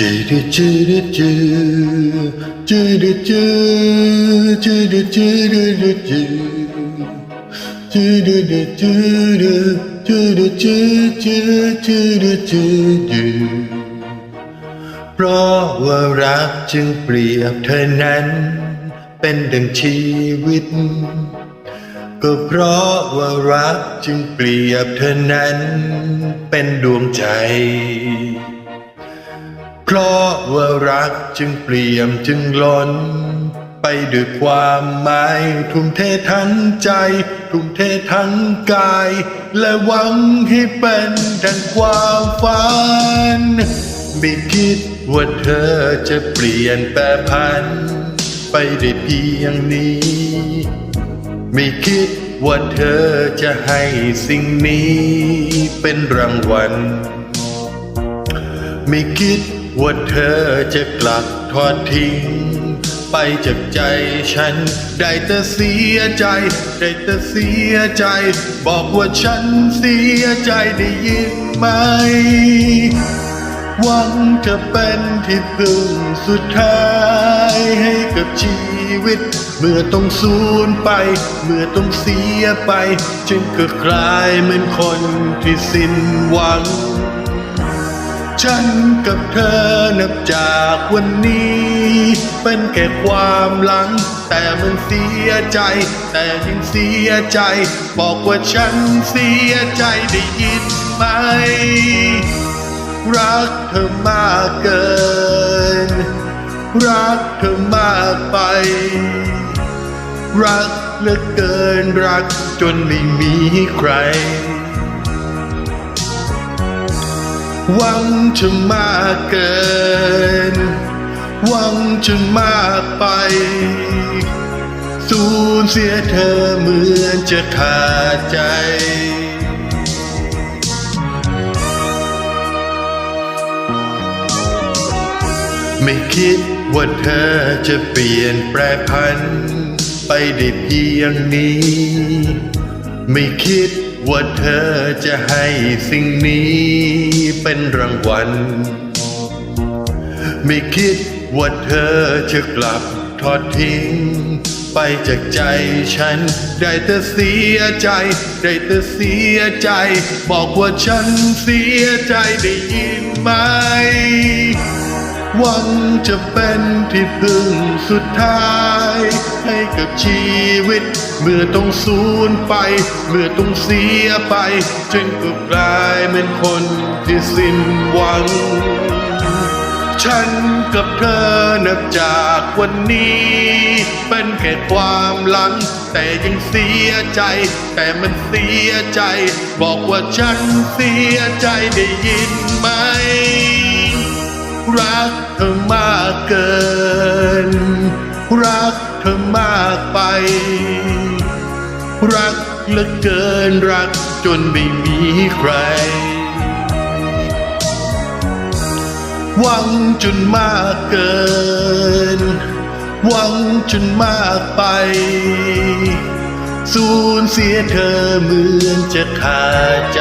จืดจืดจืดจืดจืดจืดจืดจืดจื เพราะว่ารักจึงเปรียบเธอนั้น เป็นดังชีวิต ก็เพราะว่ารักจึงเปรียบเธอนั้น เป็นดวงใจ เพราะว่ารักจึงเปลี่ยมจึงล้น ไปด้วยความหมายทุ่มเททั้งใจ ทุ่มเททั้งกาย และหวังให้เป็นดังความฝันไม่คิด ว่าเธอจะเปลี่ยนแปรพันไปได้เพียงนี้ ไม่คิดว่าเธอจะให้สิ่งนี้เป็นรางวัล ไม่คิดว่าเธอจะกลับทอดทิ้ง ไปจากใจฉัน ได้แต่เสียใจ ได้แต่เสียใจ บอกว่าฉันเสียใจได้ยินไหม หวังจะเป็นที่พึ่งสุดท้ายให้กับชีวิต เมื่อต้องสูญไป เมื่อต้องเสียไป จึงก็กลายเหมือนคนที่สิ้นหวัง ฉันกับเธอนับจากวันนี้ เป็นแค่ความหลัง แต่มันเสียใจ แต่ยังเสียใจ บอกว่าฉันเสียใจได้ยิน รักเธอมากเกิน รักเธอมากไป รักเหลือเกินรักจนไม่มีใคร หวังจะมากเกิน หวังจนมากไป สูญเสียเธอเหมือนจะขาดใจ ไม่คิดว่าเธอจะเปลี่ยนแปรพันไปได้เพียงนี้ ไม่คิดว่าเธอจะให้สิ่งนี้เป็นรางวัล ไม่คิดว่าเธอจะกลับทอดทิ้ง ไปจากใจฉัน ได้แต่เสียใจ ได้แต่เสียใจ บอกว่าฉันเสียใจได้ยินไหม หวังจะเป็นที่พึ่งสุดท้าย ให้กับชีวิต เมื่อต้องสูญไป เมื่อต้องเสียไปจึงก็กลายเป็นคนที่สิ้นหวัง ฉันกับเธอนับจากวันนี้ เป็นแค่ความหลัง แต่ยังเสียใจ แต่มันเสียใจ บอกว่าฉันเสียใจได้ยินไหม รักเธอมากเกิน รักเธอมากไป รักเหลือเกินรักจนไม่มีใคร หวังจนมากเกิน หวังจนมากไป สูญเสียเธอเหมือนจะขาดใจ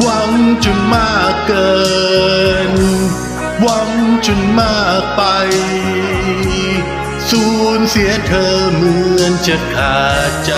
หวังจนมากเกิน หวังจนมากไป สูญเสียเธอเหมือนจะขาดใจ